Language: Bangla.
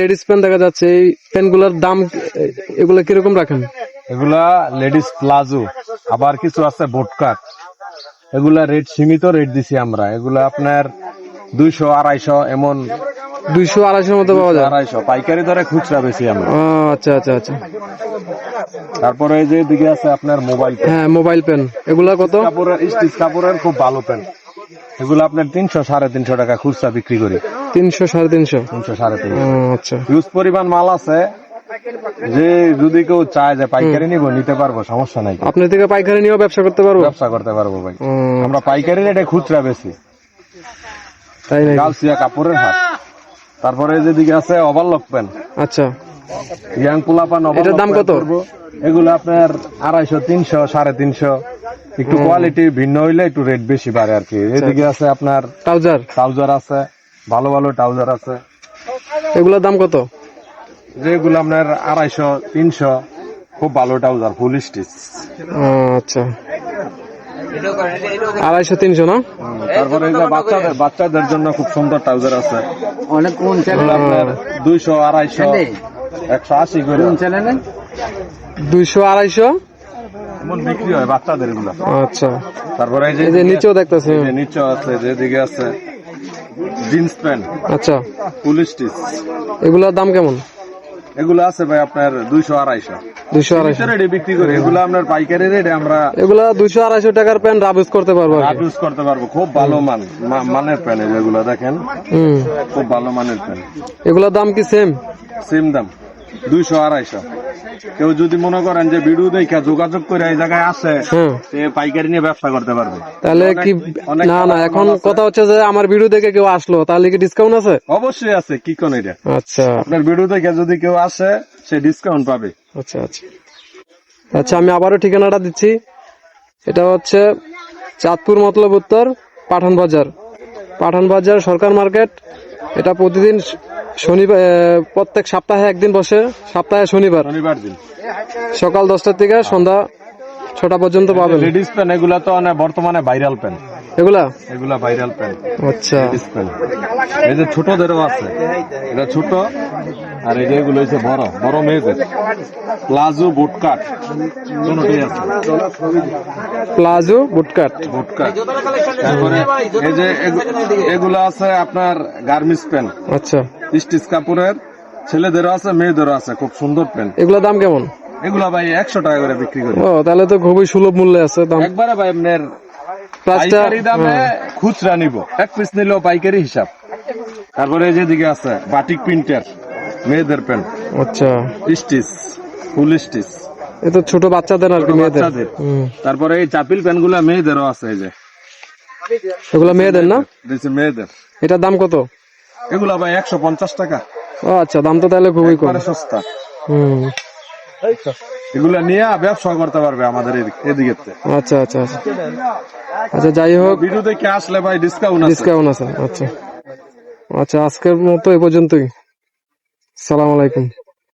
লেডিস প্যান্ট দেখা যাচ্ছে এই প্যান্টগুলার দাম এগুলা কীরকম রাখেন? এগুলা লেডিস প্লাজো আবার কিছু আছে বোটকাট এগুলা রেট সীমিত রেট দিছি আমরা। এগুলা আপনার দুইশো আড়াইশো এমন। দুইশো আড়াইশোর মতো পাওয়া যায়। আড়াইশো পাইকারি দরে খুচরা বেশি আমরা। আচ্ছা আচ্ছা আচ্ছা। তারপরে এই যে দিকে আছে আপনার মোবাইল হ্যাঁ মোবাইল পেন এগুলা কত? কাপড়ের স্টিচ কাপড়ের খুব ভালো পেন এগুলো আপনার তিনশো সাড়ে তিনশো টাকা খুচরা বিক্রি করি। তিনশো সাড়ে তিনশো? তিনশো সাড়ে তিনশো। আচ্ছা। হিউজ পরিমাণ মাল আছে যে যদি কেউ চায় যে পাইকারি নিব নিতে পারব সমস্যা নাই। আপনার থেকে পাইকারি নিয়েও ব্যবসা করতে পারব? ব্যবসা করতে পারব ভাই। আমরা পাইকারি রেটে খুচরা বেশি। তাই নাকি? গালসিয়া কাপড়ের হাট। তারপরে যেদিকে আছে ওভারলক প্যান্ট আচ্ছা। ইয়াং পোলাপান এটার দাম কত? এগুলো আপনার আড়াইশো তিনশো সাড়ে তিনশো। একটু কোয়ালিটি ভিন্ন হইলে একটু রেট বেশি বাড়ে আর কি। এদিকে আছে আপনার ট্রাউজার? ট্রাউজার আছে। ভালো ভালো ট্রাউজার আছে। এগুলোর দাম কত? যেগুলো আপনার আড়াইশো তিনশো খুব ভালো ট্রাউজার ফুল স্টিচ আচ্ছা। আড়াইশো তিনশো না? তারপরে বাচ্চাদের বাচ্চাদের জন্য খুব সুন্দর ট্রাউজার আছে। অনেক কোন আপনার দুইশো আড়াইশো একশো আশি করে। চ্যানেলে দুইশো আড়াইশো? এমন বিক্রি হয় বাচ্চাদের এগুলো। আচ্ছা। তারপরে এই যে নিচেও দেখতেছি। এই নিচে আছে যেদিকে আছে। Jeans pant. আচ্ছা। ফুল স্টিচ এগুলোর দাম কেমন? এগুলো আছে ভাই আপনার দুইশো আড়াইশো। দুইশো আড়াইশো। রেটে বিক্রি করি। এগুলো আপনার পাইকারি রেটে আমরা এগুলা দুইশো আড়াইশো টাকার প্যান্ট রাব ইউজ করতে পারব রাব ইউজ করতে পারব। খুব ভালো মান মানের প্যান্ট এগুলো দেখেন? খুব ভালো মানের প্যান্ট। এগুলোর দাম কি সেম সেম দাম। দুইশো আড়াইশো। কেউ যদি মনে করেন যে ভিডিও দেখা যোগাযোগ করে এই জায়গায় হ্যাঁ সে পাইকারি নিয়ে ব্যবসা করতে পারবে। তাহলে কি না না এখন কথা হচ্ছে যে আমার ভিডিও দেখে কেউ আসলো তাহলে কি ডিসকাউন্ট আছে? অবশ্যই আছে কি কোন এটা? আচ্ছা। আপনার ভিডিও দেখে যদি কেউ আসে সে ডিসকাউন্ট পাবে। আচ্ছা আচ্ছা। আচ্ছা আমি আবারও ঠিকানাটা দিচ্ছি। এটা হচ্ছে চাঁদপুর মতলব উত্তর পাঠান বাজার পাঠান বাজার সরকার মার্কেট। এটা প্রতিদিন শনিবার প্রত্যেক সপ্তাহে একদিন বসে সপ্তাহে শনিবার। শনিবার দিন। সকাল দশটার থেকে সন্ধ্যা ছটা পর্যন্ত পাবেন। লেডিস প্যান এগুলা তো অনেক বর্তমানে ভাইরাল প্যান এগুলা? এগুলা ভাইরাল প্যান আচ্ছা। এই যে ছোটদেরও আছে। এটা ছোট আর এই যে এগুলো হচ্ছে বড় বড় মেয়েদের। Palazzo bootcut. দুটোই আছে। Palazzo bootcut. বুটকাট। তারপরে এই যে এগু- এগুলো আছে আপনার গার্মিস প্যান আচ্ছা। স্টিচ কাপড়ের ছেলেদেরও আছে মেয়েদেরও আছে খুব সুন্দর প্যান এগুলা দাম কেমন? এগুলা ভাই একশো টাকা করে বিক্রি করি। ও তাহলে তো খুবই সুলভ মূল্যে আছে দাম। একবারে ভাই আপনার পাইকারি দামে খুচরা নিব। এক পিস নিলেও পাইকারি হিসাব। তারপরে যেদিকে আছে বাটিক প্রিন্টার মেয়েদের প্যান্ট। আচ্ছা। স্টিচ ফুল স্টিচ এ তো ছোট বাচ্চাদের আর কি মেয়েদের। তারপরে এই চাপিল প্যান্টগুলা মেয়েদেরও আছে এই যে। এগুলা মেয়েদের না? মেয়েদের। এটার দাম কত? এগুলা ভাই একশো পঞ্চাশ টাকা। ও আচ্ছা দাম তো তাহলে খুবই কম। সস্তা। হুম। এগুলা নিয়ে ব্যবসা করতে পারবে আমাদের এদিক- এদিকে আচ্ছা আচ্ছা আচ্ছা। আচ্ছা যাই হোক। ভিডিও দেখে আসলে ভাই ডিসকাউন্ট আছে। ডিসকাউন্ট আছে আচ্ছা। আচ্ছা আজকের মতো এ পর্যন্তই। সালাম আলাইকুম।